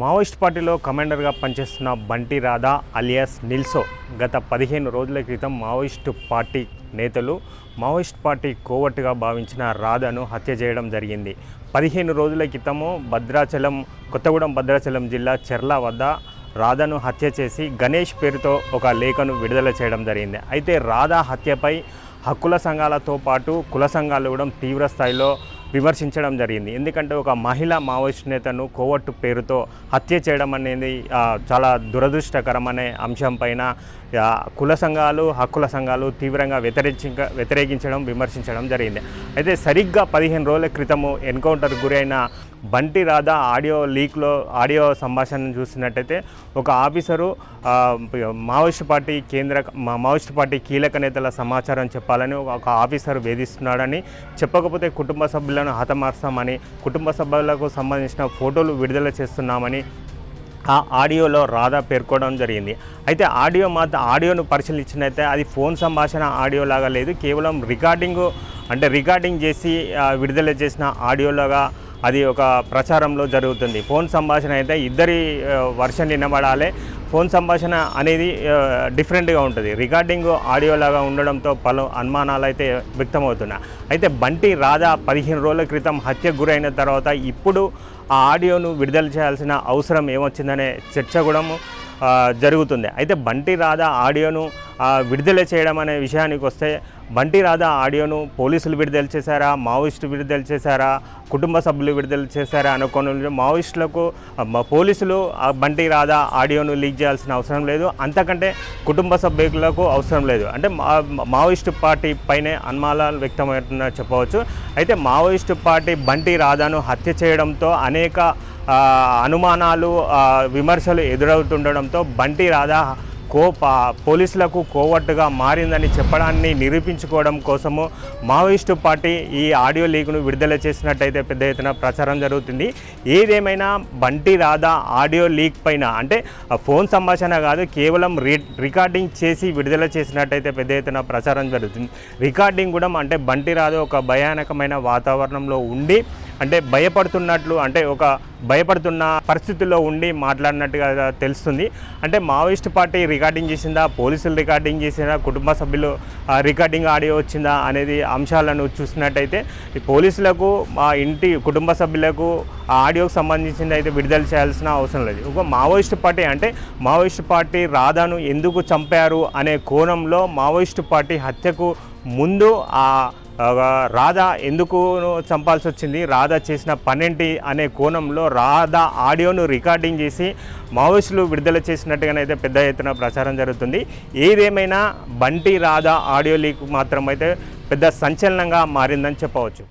Maoist పార్టీలో కమాండర్గా పనిచేస్తున్న Bunty Radha alias నిల్సో గత పదిహేను రోజుల క్రితం మావోయిస్ట్ పార్టీ నేతలు మావోయిస్ట్ పార్టీ కోవట్టుగా భావించిన రాధాను హత్య చేయడం జరిగింది. పదిహేను రోజుల క్రితము భద్రాచలం కొత్తగూడెం భద్రాచలం జిల్లా చెర్ల వద్ద రాధాను హత్య చేసి గణేష్ పేరుతో ఒక లేఖను విడుదల చేయడం జరిగింది. అయితే రాధా హత్యపై హక్కుల సంఘాలతో పాటు కుల సంఘాలు కూడా తీవ్ర స్థాయిలో విమర్శించడం జరిగింది. ఎందుకంటే ఒక మహిళ మావోయిస్ట్ నేతను కోవట్టు పేరుతో హత్య చేయడం అనేది చాలా దురదృష్టకరం అనే అంశం పైన కుల సంఘాలు హక్కుల సంఘాలు తీవ్రంగా వ్యతిరేకించ వ్యతిరేకించడం విమర్శించడం జరిగింది. అయితే సరిగ్గా పదిహేను రోజుల క్రితము ఎన్కౌంటర్ గురైన బంటి రాధా ఆడియో లీక్లో ఆడియో సంభాషణను చూసినట్టయితే ఒక ఆఫీసరు మావోయిస్ట్ పార్టీ కేంద్ర మావోయిస్ట్ పార్టీ కీలక నేతల సమాచారం చెప్పాలని ఒక ఆఫీసర్ వేధిస్తున్నాడని చెప్పకపోతే కుటుంబ సభ్యులను హతమార్చామని కుటుంబ సభ్యులకు సంబంధించిన ఫోటోలు విడుదల చేస్తున్నామని ఆ ఆడియోలో రాధా పేర్కోవడం జరిగింది. అయితే ఆడియో మాత్రం ఆడియోను పరిశీలించినైతే అది ఫోన్ సంభాషణ ఆడియో లాగా లేదు. కేవలం రికార్డింగ్ అంటే రికార్డింగ్ చేసి విడుదల చేసిన ఆడియోలాగా అది ఒక ప్రచారంలో జరుగుతుంది. ఫోన్ సంభాషణ అయితే ఇద్దరి వర్షన్ వినబడాలి. ఫోన్ సంభాషణ అనేది డిఫరెంట్గా ఉంటుంది. రికార్డింగ్ ఆడియో లాగా ఉండడంతో పలు అనుమానాలు అయితే వ్యక్తమవుతున్నాయి. అయితే బంటి రాధా పదిహేను రోజుల క్రితం హత్యకు గురైన తర్వాత ఇప్పుడు ఆ ఆడియోను విడుదల చేయాల్సిన అవసరం ఏమొచ్చిందనే చర్చ కూడా జరుగుతుంది. అయితే బంటి రాధా ఆడియోను విడుదల చేయడం అనే విషయానికి వస్తే బంటి రాధా ఆడియోను పోలీసులు విడుదల చేశారా? మావోయిస్టు విడుదల చేశారా? కుటుంబ సభ్యులు విడుదల చేశారా? అనుకోని మావోయిస్టులకు పోలీసులు బంటి రాధా ఆడియోను లీక్ చేయాల్సిన అవసరం లేదు. అంతకంటే కుటుంబ సభ్యులకు అవసరం లేదు. అంటే మావోయిస్టు పార్టీ పైనే అనుమానాలు వ్యక్తమవుతున్నా చెప్పవచ్చు. అయితే మావోయిస్టు పార్టీ బంటి రాధాను హత్య చేయడంతో అనేక అనుమానాలు విమర్శలు ఎదురవుతుండడంతో బంటి రాధా కో పోలీసులకు కోవట్టుగా మారిందని చెప్పడాన్ని నిరూపించుకోవడం కోసము మావోయిస్టు పార్టీ ఈ ఆడియో లీక్ను విడుదల చేసినట్టయితే పెద్ద ఎత్తున ప్రచారం జరుగుతుంది. ఏదేమైనా బంటి రాధా ఆడియో లీక్ పైన అంటే ఫోన్ సంభాషణ కాదు కేవలం రీ రికార్డింగ్ చేసి విడుదల చేసినట్టయితే పెద్ద ఎత్తున ప్రచారం జరుగుతుంది. రికార్డింగ్ కూడా అంటే బంటి రాధా ఒక భయానకమైన వాతావరణంలో ఉండి అంటే భయపడుతున్నట్లు అంటే ఒక భయపడుతున్న పరిస్థితుల్లో ఉండి మాట్లాడినట్టుగా తెలుస్తుంది. అంటే మావోయిస్ట్ పార్టీ రికార్డింగ్ చేసిందా పోలీసులు రికార్డింగ్ చేసిందా కుటుంబ సభ్యులు రికార్డింగ్ ఆడియో వచ్చిందా అనేది అంశాలను చూసినట్టయితే పోలీసులకు మా ఇంటి కుటుంబ సభ్యులకు ఆ ఆడియోకి సంబంధించింది అయితే విడుదల చేయాల్సిన అవసరం లేదు. ఒక మావోయిస్ట్ పార్టీ అంటే మావోయిస్ట్ పార్టీ రాధాను ఎందుకు చంపారు అనే కోణంలో మావోయిస్ట్ పార్టీ హత్యకు ముందు ఆ, రాధా ఎందుకు చంపాల్సి వచ్చింది? రాధా చేసిన పన్నెంటి అనే కోణంలో రాధా ఆడియోను రికార్డింగ్ చేసి మావోయిస్టులు విడుదల చేసినట్టుగానైతే పెద్ద ఎత్తున ప్రచారం జరుగుతుంది. ఏదేమైనా బంటి రాధా ఆడియో లీక్ మాత్రం అయితే పెద్ద సంచలనంగా మారిందని చెప్పవచ్చు.